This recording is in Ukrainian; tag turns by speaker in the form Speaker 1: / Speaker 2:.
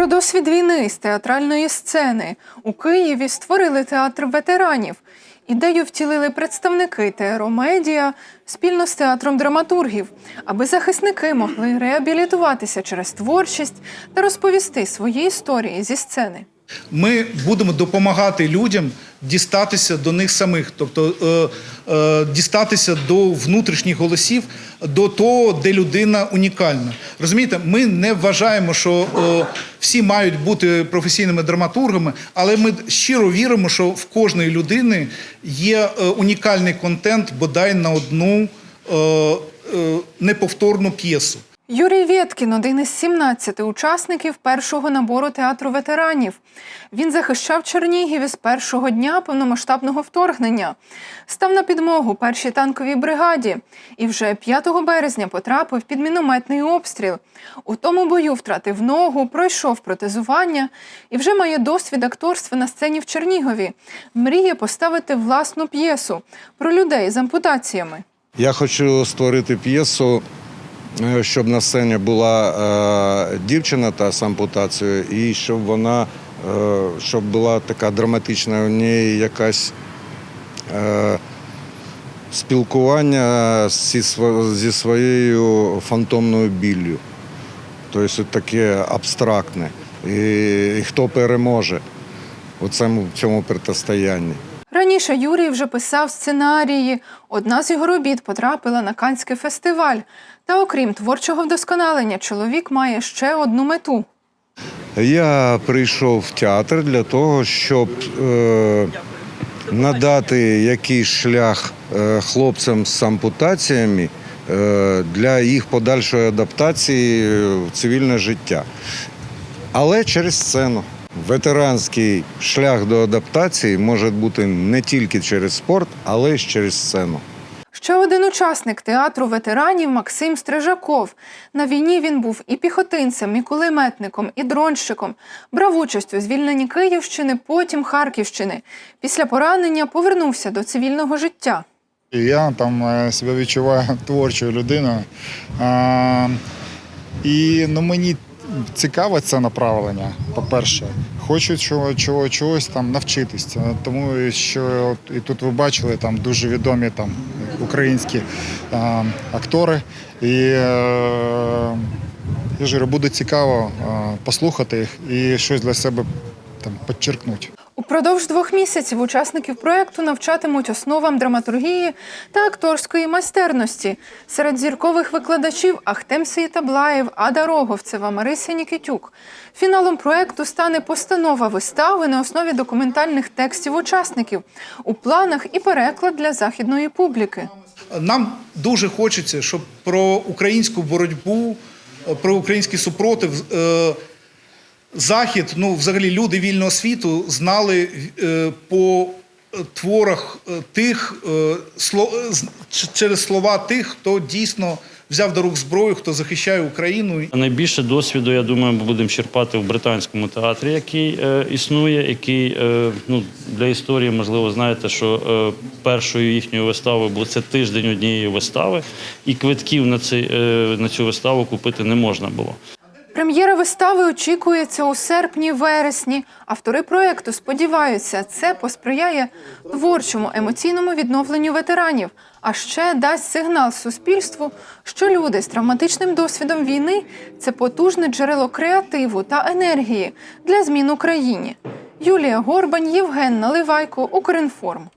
Speaker 1: Про досвід війни з театральної сцени у Києві створили театр ветеранів. Ідею втілили представники ТРО Медіа спільно з театром драматургів, аби захисники могли реабілітуватися через творчість та розповісти свої історії зі сцени.
Speaker 2: Ми будемо допомагати людям дістатися до них самих, тобто е, е, дістатися до внутрішніх голосів, до того, де людина унікальна. Розумієте, ми не вважаємо, що е, всі мають бути професійними драматургами, але ми щиро віримо, що в кожної людини є е, унікальний контент, бодай на одну е, е, неповторну п'єсу.
Speaker 1: Юрій Вєткін – один із 17 учасників першого набору театру ветеранів. Він захищав Чернігів із першого дня повномасштабного вторгнення, став на підмогу першій танковій бригаді і вже 5 березня потрапив під мінометний обстріл. У тому бою втратив ногу, пройшов протезування і вже має досвід акторства на сцені в Чернігові. Мріє поставити власну п'єсу про людей з ампутаціями.
Speaker 3: Я хочу створити п'єсу, щоб на сцені була е, дівчина та з ампутацією, і щоб вона е, щоб була така драматична у неї якась е, спілкування зі, своєю фантомною біллю. Тобто таке абстрактне. І хто переможе у цьому, цьому протистоянні.
Speaker 1: Раніше Юрій вже писав сценарії. Одна з його робіт потрапила на Канський фестиваль. Та окрім творчого вдосконалення, чоловік має ще одну мету.
Speaker 3: Я прийшов в театр для того, щоб е, надати якийсь шлях е, хлопцям з ампутаціями е, для їх подальшої адаптації в цивільне життя. Але через сцену. Ветеранський шлях до адаптації може бути не тільки через спорт, але й через сцену.
Speaker 1: Ще один учасник театру ветеранів Максим Стрижаков. На війні він був і піхотинцем, і кулеметником, і дронщиком. Брав участь у звільненні Київщини, потім Харківщини. Після поранення повернувся до цивільного життя.
Speaker 4: Я там е, себе відчуваю творчою людиною. І ну, мені цікаве це направлення, по-перше. Хочу чого, чого, чогось там навчитись. Е, Тому що і тут ви бачили там дуже відомі там, українські а, актори. І е, я жиру буде цікаво а, послухати їх і щось для себе там підчеркнути.
Speaker 1: Упродовж двох місяців учасників проєкту навчатимуть основам драматургії та акторської майстерності. Серед зіркових викладачів Ахтем Сеїтаблаєв, Ада Роговцева, Марися Нікітюк. Фіналом проєкту стане постанова вистави на основі документальних текстів учасників. У планах і переклад для західної публіки.
Speaker 2: Нам дуже хочеться, щоб про українську боротьбу, про український супротив е, Захід, ну взагалі люди вільного світу знали е, по е, творах е, тих, е, сло- е, через слова тих, хто дійсно взяв до рук зброю, хто захищає Україну.
Speaker 5: Найбільше досвіду, я думаю, ми будемо черпати в британському театрі, який е, існує, який е, ну, для історії, можливо, знаєте, що е, першою їхньою виставою був це тиждень однієї вистави, і квитків на, цей, е, на цю виставу купити не можна було.
Speaker 1: Прем'єра вистави очікується у серпні-вересні. Автори проєкту сподіваються, це посприяє творчому емоційному відновленню ветеранів, а ще дасть сигнал суспільству, що люди з травматичним досвідом війни це потужне джерело креативу та енергії для змін Україні. Юлія Горбань, Євген Наливайко, Укрінформ.